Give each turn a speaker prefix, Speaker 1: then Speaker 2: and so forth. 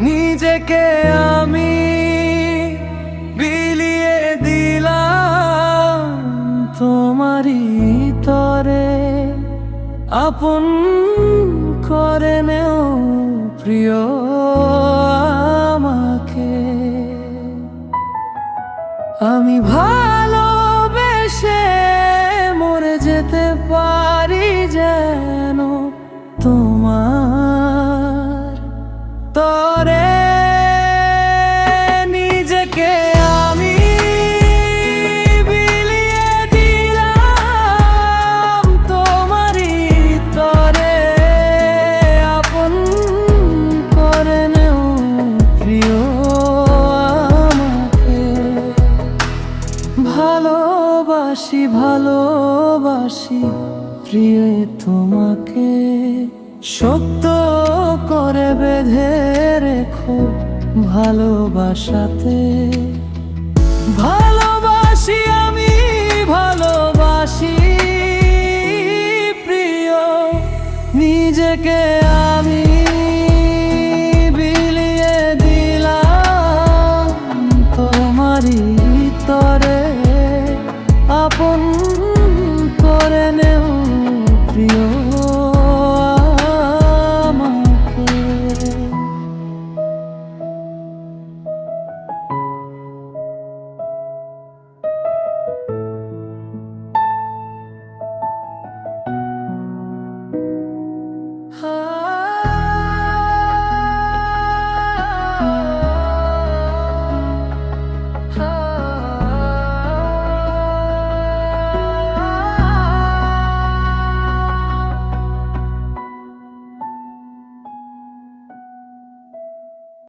Speaker 1: নিজেকে তোমারই তরে আপন করে নেও প্রিয় আমাকে। আমি ভালোবেসে মরে যেতে পারি যেন তোমার তরে বাসি ভালোবাসি, প্রিয় তোমাকে। সত্য করে বেঁধে রেখো ভালোবাসাতে। ভালোবাসি আমি, ভালোবাসি, প্রিয়। নিজেকে আমি